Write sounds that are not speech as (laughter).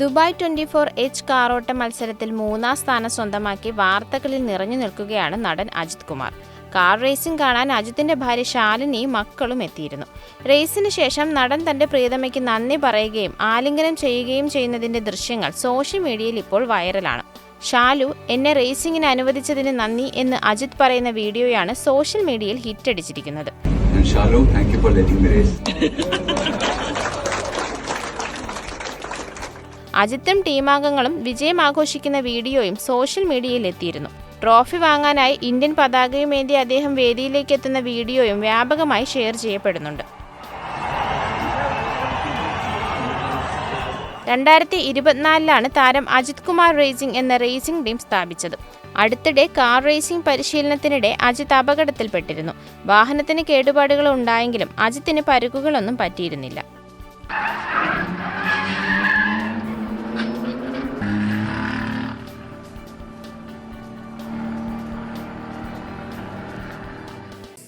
Dubai twenty four H കാറോട്ട മത്സരത്തിൽ മൂന്നാം സ്ഥാനം സ്വന്തമാക്കി വാർത്തകളിൽ നിറഞ്ഞു നിൽക്കുകയാണ് നടൻ അജിത് കുമാർ. കാർ റേസിംഗ് കാണാൻ അജിത്തിന്റെ ഭാര്യ ശാലിനിയും മക്കളും എത്തിയിരുന്നു. റേസിന് ശേഷം നടൻ തന്റെ പ്രിയതമയ്ക്ക് നന്ദി പറയുകയും ആലിംഗനം ചെയ്യുകയും ചെയ്യുന്നതിന്റെ ദൃശ്യങ്ങൾ സോഷ്യൽ മീഡിയയിൽ ഇപ്പോൾ വൈറലാണ്. ഷാലു എന്നെ റേസിംഗിന് അനുവദിച്ചതിന് നന്ദി എന്ന് അജിത് പറയുന്ന വീഡിയോയാണ് സോഷ്യൽ മീഡിയയിൽ ഹിറ്റടിച്ചിരിക്കുന്നത്. (laughs) അജിത്തും ടീമാംഗങ്ങളും വിജയം ആഘോഷിക്കുന്ന വീഡിയോയും സോഷ്യൽ മീഡിയയിൽ എത്തിയിരുന്നു ട്രോഫി വാങ്ങാനായി ഇന്ത്യൻ പതാകയുമേന്തി അദ്ദേഹം വേദിയിലേക്ക് എത്തുന്ന വീഡിയോയും വ്യാപകമായി ഷെയർ ചെയ്യപ്പെടുന്നുണ്ട്. രണ്ടായിരത്തി ഇരുപത്തിനാലിലാണ് താരം അജിത് കുമാർ റേസിംഗ് എന്ന റേസിംഗ് ടീം സ്ഥാപിച്ചത്. അടുത്തിടെ കാർ റേസിംഗ് പരിശീലനത്തിനിടെ അജിത് അപകടത്തിൽപ്പെട്ടിരുന്നു. വാഹനത്തിന് കേടുപാടുകൾ ഉണ്ടായെങ്കിലും അജിത്തിന് പരുക്കുകളൊന്നും പറ്റിയിരുന്നില്ല.